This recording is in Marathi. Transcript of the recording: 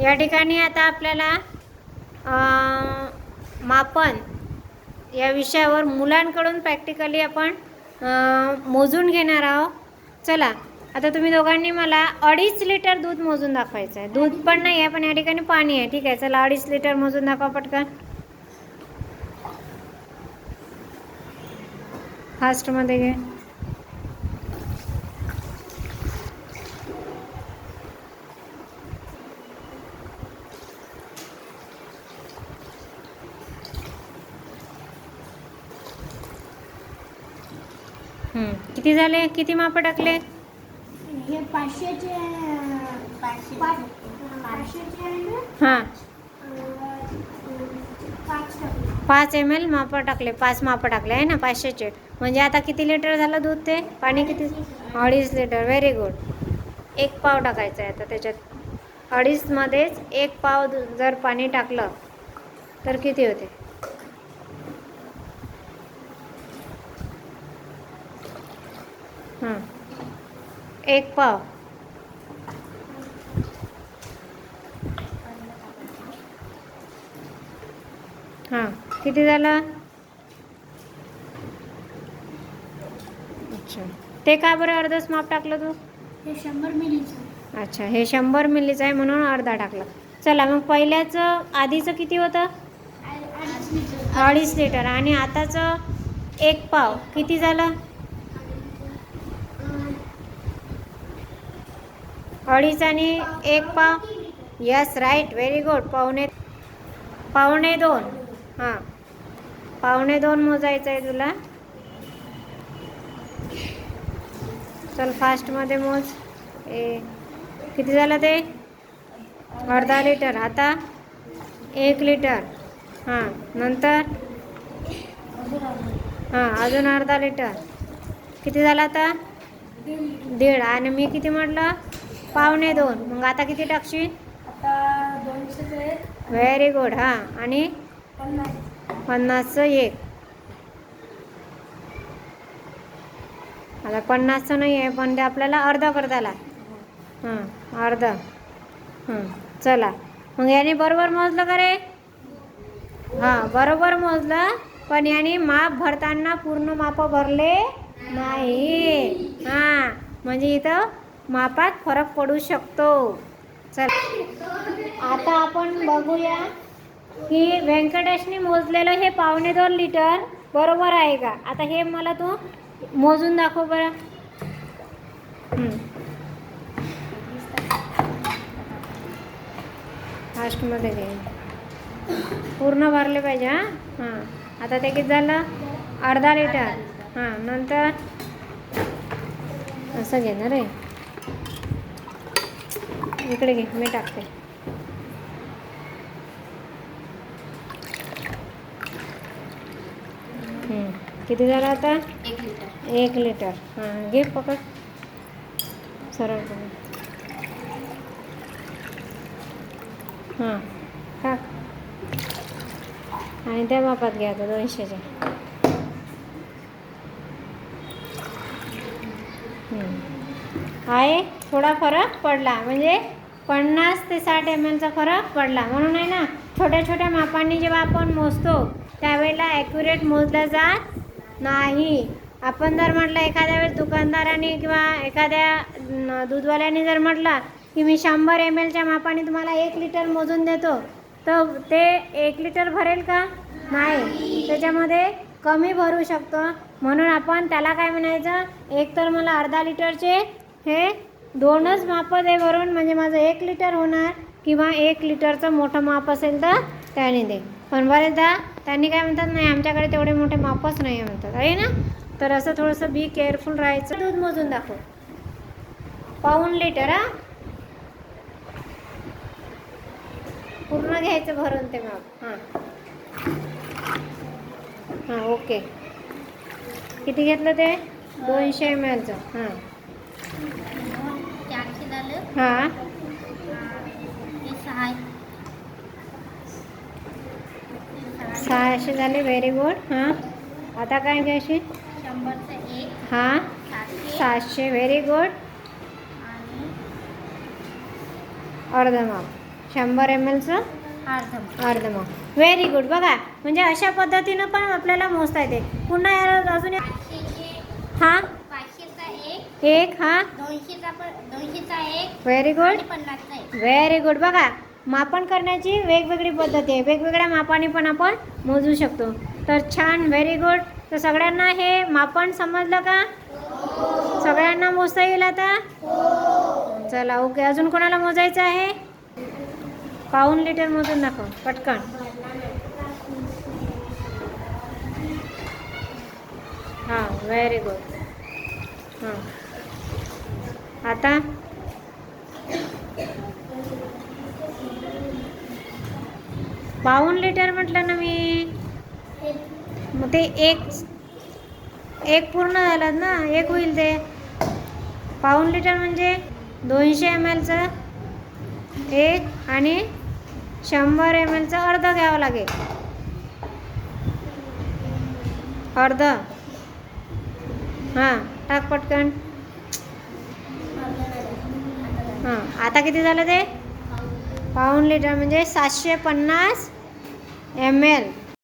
या ठिकाणी आता आपल्याला मापन या विषयावर मुलांकडून प्रॅक्टिकली आपण मोजून घेणार आहोत. चला आता तुम्ही दोघांनी मला अडीच लिटर दूध मोजून दाखवायचं आहे दूध पण नाही आहे पण या ठिकाणी पाणी आहे. ठीक आहे चला अडीच लिटर मोजून दाखवा पटकन. फास्टमध्ये घे. किती झाले? किती माप टाकले हे पाचशेचे हां. पाच एम एल माप टाकले पाच माप टाकले आहे ना? पाचशेचे. म्हणजे आता किती लिटर झालं दूध ते? पाणी किती? अडीच लिटर. व्हेरी गुड एक पाव टाकायचं आहे आता त्याच्यात. अडीचमध्येच एक पाव जर पाणी टाकलं तर किती होते? एक पाव. हां किती झालं? अच्छा. ते का बरं अर्धच माप टाकलं तू? हे शंभर मिलीचं अच्छा हे शंभर मिलीचं आहे म्हणून अर्धा टाकला. चला मग पहिल्याचं आधीचं किती होतं? अडीच लिटर. आणि आताचं एक पाव. किती झालं? अडीच आणि एक पाव. यस राईट व्हेरी गुड पावणे पावणे दोन. हां. पावणे दोन मोजायचं आहे तुला. चल फास्टमध्ये मोज. ए किती झालं ते? अर्धा लिटर. आता एक लिटर. हां. नंतर? हां अजून अर्धा लिटर. किती झालं आता? दीड. आणि मी किती म्हटलं? पावणे दोन. मग आता किती टाकशील? आता व्हेरी गुड हां. आणि? पन्नास. पन्नासचं एक. आता पन्नासचं नाही आहे पण ते आपल्याला अर्धा करताला हां अर्धा. हां चला. मग याने बरोबर मोजलं का रे? हां बरोबर मोजलं पण याने माप भरताना पूर्ण माप भरले नाही. हां म्हणजे इथं मापात फरक पडू शकतो. चल. आता आपण बघूया की व्यंकटेशने मोजलेलं हे पावणे दोन लिटर बरोबर आहे का? आता हे मला तू मोजून दाखव बरं. फास्टमध्ये घे पूर्ण भरले पाहिजे हां? हां. आता ते किती झालं? अर्धा लिटर. हां नंतर असं घे ना रे इकडे घे मी टाकते. किती झालं आता? एक लिटर. एक लिटर. हां घे पकड. सरळ हां टाक. आणि त्या मापात घ्या आता दोनशेच्या हं. आहे थोडा फरक पडला. म्हणजे पन्नास ते साठ एम एलचा फरक पडला. म्हणून आहे ना छोट्या छोट्या मापांनी जेव्हा आपण मोजतो त्यावेळेला ॲक्युरेट मोजलं जात नाही. आपण जर म्हटलं एखाद्या वेळेस दुकानदाराने किंवा एखाद्या दूधवाल्याने जर म्हटलं की मी शंभर एम एलच्या मापाने तुम्हाला एक लिटर मोजून देतो तर ते एक लिटर भरेल का? नाही. त्याच्यामध्ये कमी भरू शकतो. म्हणून आपण त्याला काय म्हणायचं? एक तर मला अर्धा लिटरचे हे दोनच मापं दे भरून म्हणजे माझं एक लिटर होणार किंवा एक लिटरचं मोठं माप असेल तर त्याने दे. पण बरेचदा त्यांनी काय म्हणतात नाही आमच्याकडे तेवढे मोठे मापच नाही म्हणतात. आहे ना? तर असं थोडंसं बी केअरफुल राहायचं. दूध मोजून दाखव. पाऊन लिटर हा? पूर्ण घ्यायचं भरून ते माप. हां. हां ओके. किती घेतलं ते? दोनशे एम एलचं हां. हां. सहा सहाशे झाले व्हेरी गुड हां. आता काय घ्यायची हां. सातशे व्हेरी गुड आणि अर्ध शंभर एम एलचं अर्ध व्हेरी गुड बघा म्हणजे अशा पद्धतीनं पण आपल्याला मोजता येते. पुन्हा याला अजून हां? एक एक दोनशेचा पण व्हेरी गुड व्हेरी गुड बघा मापन करण्याची वेगवेगळी पद्धती आहे. वेगवेगळ्या मापाने पण आपण मोजू शकतो. तर छान व्हेरी गुड तर सगळ्यांना हे मापन समजलं का? सगळ्यांना मोजता येईल आता? चला ओके. अजून कोणाला मोजायचं आहे? पाऊन लिटर मोजून दाखव पटकन. हां व्हेरी गुड हां. आता पाऊन लिटर म्हटलं ना मी. मग ते एक एक पूर्ण झालं ना एक होईल ते. पाऊन लिटर म्हणजे दोनशे एम एलचं एक आणि शंभर एम एलचं अर्ध घ्यावं लागेल. अर्ध. हां टाक पटकन. हां. आता किती झालं ते? पाऊन लिटर म्हणजे सातशे पन्नास एम एल